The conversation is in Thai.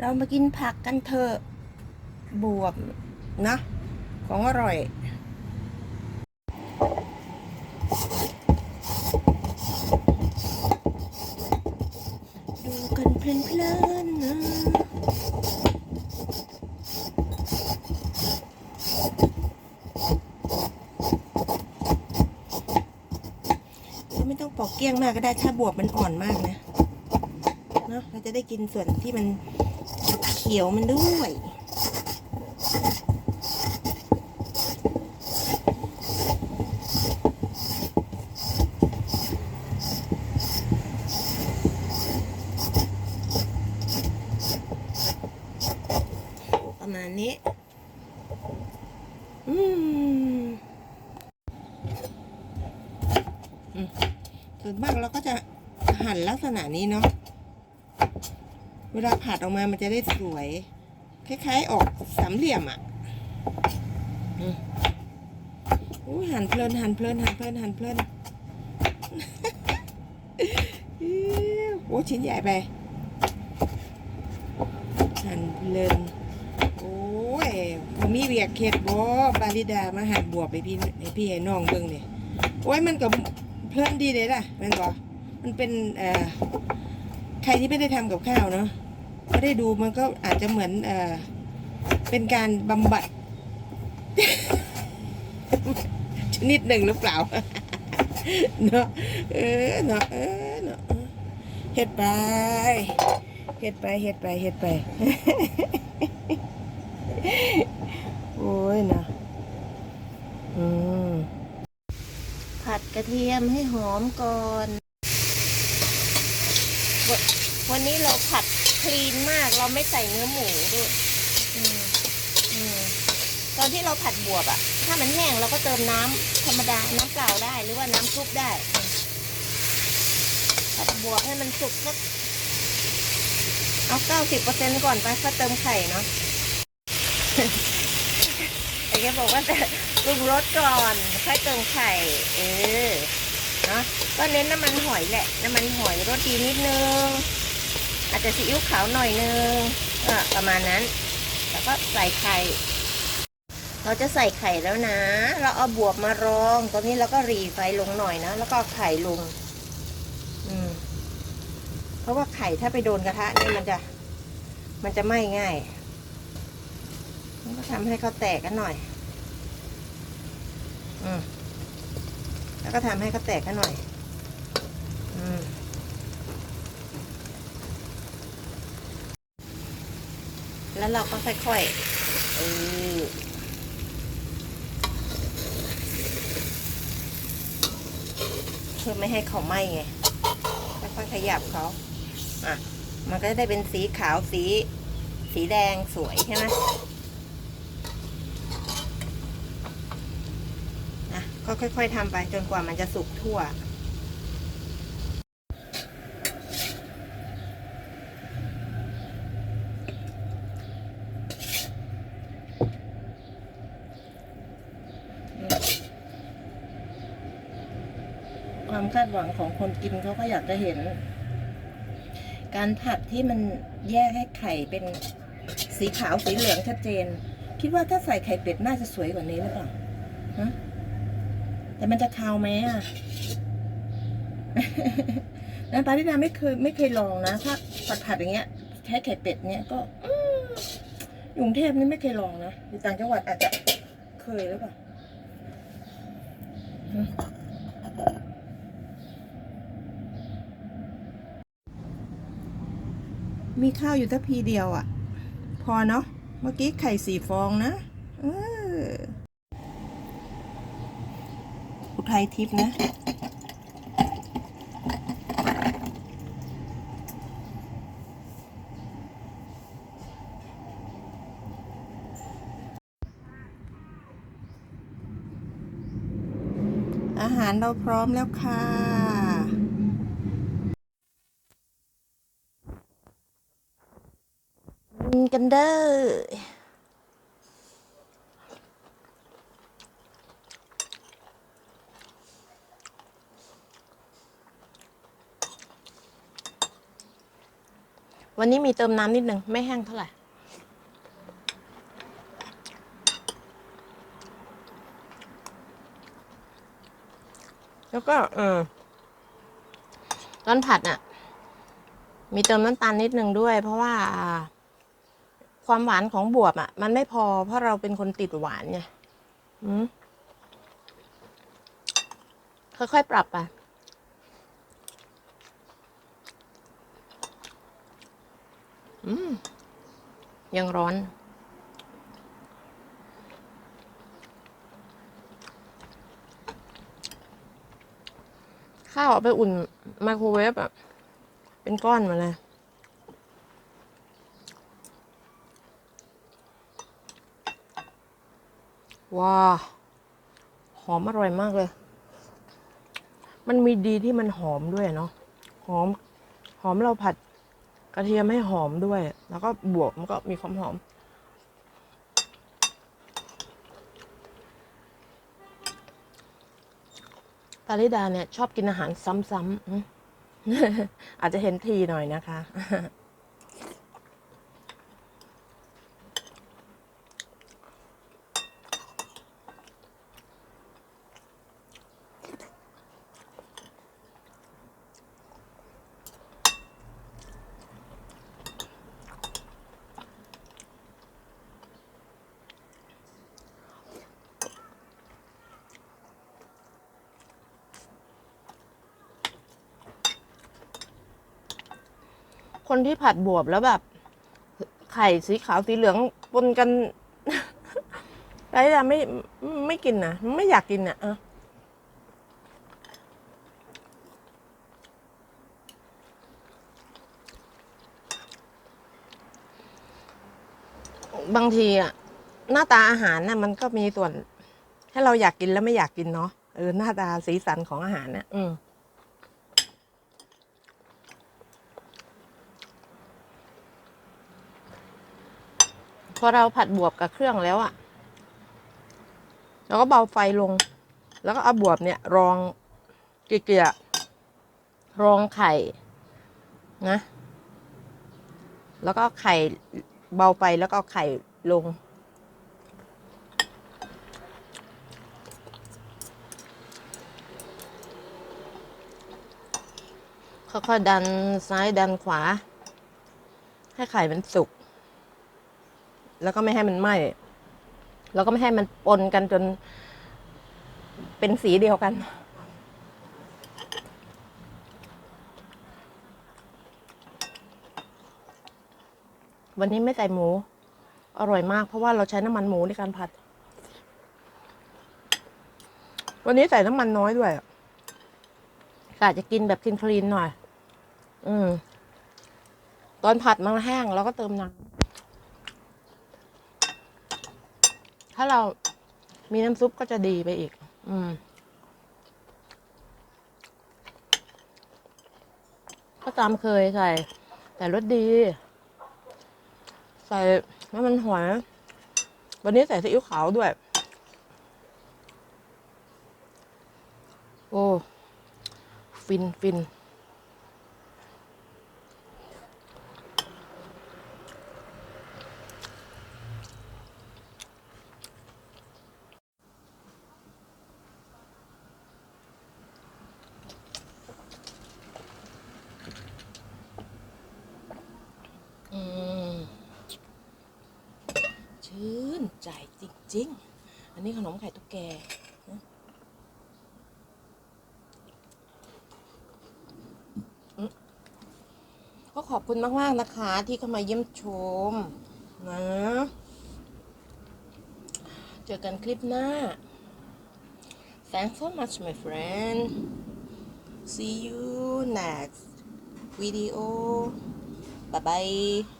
เรามากินผักกันเถอะ บวบนะ ของอร่อย ดูกันเพลินๆนะไม่ต้องปอกเกี้ยงมากก็ได้ถ้าบวบมันอ่อนมากนะเนาะเราจะได้กินส่วนที่มัน ขียวมันด้วย ประมาณนี้อืมอืมส่วนมากเราก็จะหั่นลักษณะนี้เนาะ เวลาผัดออกมามันจะได้สวย คล้ายๆออกสามเหลี่ยมอะอู้หั่นเพลินหั่นเพลินหั่นเพลินหั่นเพลินโอ้ชิ้นใหญ่ไป หั่นเพลินโอ้ยผมมีเวียกเข็ดบ่บาลิดามาหั่นบวบให้พี่ให้พี่ให้น้องเบิ่งนี่โอ้ยมันก็เพลินดีเลยล่ะแม่นบ่มันเป็นเอ่อ รที่ไม่ได้ทำกับข้าวเนาะไม่ได้ดูมันก็อาจจะเหมือนเออเป็นการบำบัด ชนิดหนึ่งหรือเปล่า เนาะเออเนาะเออเนาะเฮ็ดไปเฮ็ดไปเฮ็ดไปเฮ็ดไป โอ้ยนะอืมผัดกระเทียมให้หอมก่อนวนวันนี้ เราผัดคลีนมาก เราไม่ใส่เนื้อหมูด้วยอืมอืมตอนที่เราผัดบวบอะถ้ามันแห้งเราก็เติมน้ำธรรมดา น้ำเปล่าได้ หรือว่าน้ำซุปได้อืมผัดบวบให้มันสุกสักเอาเก้าสิบเปอร์เซ็นก่อนไปค่อยเติมไข่เนาะไอ้แกบอกว่าจะปรุงรสก่อนค่อยเติมไข่ เออ เนาะก็เน้นน้ำมันหอยแหละ น้ำมันหอยรสดีนิดนึง อาจจะซีอิ๊วขาวหน่อยนึงก็ประมาณนั้น แล้วก็ใส่ไข่ เราจะใส่ไข่แล้วนะ เราเอาบวบมารองตอนนี้เราก็รีไฟลงหน่อยนะ แล้วก็ไข่ลง อืม เพราะว่าไข่ถ้าไปโดนกระทะเนี่ยมันจะ มันจะไหม้ง่ายก็ทำให้เขาแตกกันหน่อย อืม แล้วก็ทำให้เขาแตกกันหน่อย อืม แล้วเราก็ค่อยๆเออเพื่อไม่ให้เขาไหม้ไงค่อยๆขยับเขาอะมันก็จะได้เป็นสีขาวสี สีแดงสวยใช่ไหมนะก็ค่อย ๆทำไปจนกว่ามันจะสุกทั่ว ความคาดหวังของคนกินเขาก็อยากจะเห็น การผัดที่มันแยกให้ไข่เป็นสีขาวสีเหลืองชัดเจน คิดว่าถ้าใส่ไข่เป็ดน่าจะสวยกว่านี้หรือเปล่าฮะแต่มันจะคาวไหมอะนั้นปาริดาไม่เคยไม่เคยลองนะ ถ้าผัดผัดอย่างเงี้ยใช้ไข่เป็ดเนี้ยก็อยู่กรุงเทพนี่ไม่เคยลองนะอยู่ต่างจังหวัดอาจจะเคยหรือเปล่า มีข้าวอยู่แต่พีเดียวอะ พอเนาะเมื่อกี้ไข่สี่ฟองนะเอออุทัยทิพย์นะอาหารเราพร้อมแล้วค่ะ กันเด้อวันนี้มีเติมน้ำนิดนึงไม่แห้งเท่าไหร่ แล้วก็เออตอนผัดน่ะ มีเติมน้ำตาลนิดนึงด้วย เพราะว่า ความหวานของบวบอะ มันไม่พอเพราะเราเป็นคนติดหวานไงค่อยๆปรับไปอืมยังร้อน ข้าวเอาไปอุ่นไมโครเวฟอะเป็นก้อนมาเลย ว้าหอมอร่อยมากเลย มันมีดีที่มันหอมด้วยเนาะหอม หอมเราผัดกระเทียมให้หอมด้วย แล้วก็บวกมันก็มีความหอม ปาริดาเนี่ย ชอบกินอาหารซ้ำๆอืมอาจจะเห็นทีหน่อยนะคะ คนที่ผัดบวบแล้วแบบ ไข่สีขาวสีเหลืองปนกันปาริดาไม่ไม่กินนะไม่อยากกินอะเออบางทีอะหน้าตาอาหารน่ะมันก็มีส่วน ให้เราอยากกินแล้วไม่อยากกินเนาะเออหน้าตาสีสันของอาหารเนี่ยอืม พอเราผัดบวบกับเครื่องแล้วอะเราก็เบาไฟลง แล้วก็เอาบวบเนี่ยรองเกลี่ยรองไข่นะ แล้วก็ไข่เบาไปแล้วก็ไข่ลง ค่อยๆดันซ้ายดันขวา ให้ไข่มันสุก แล้วก็ไม่ให้มันไหม้แล้วก็ไม่ให้มันปนกันจน เป็นสีเดียวกัน วันนี้ไม่ใส่หมู อร่อยมากเพราะว่าเราใช้น้ำมันหมูในการผัด วันนี้ใส่น้ำมันน้อยด้วยกะจะกินแบบคลีนๆหน่อย อืม ตอนผัดมันแห้งเราก็เติมน้ำ ถ้าเรามีน้ำซุปก็จะดีไปอีก อืม ก็ตามเคยใส่ แต่รสดี ใส่น้ำมันหอย วันนี้ใส่ซีอิ๊วขาวด้วย โอ้ ฟินฟิน อืม ชื่น ใจจริง ๆ อันนี้ขนมไข่ตุ๊กแกนะก็ขอบคุณมาก ๆ นะคะ ที่เข้ามาเยี่ยมชมนะ เจอกันคลิปหน้า Thanks so much my friend See you next video Bye bye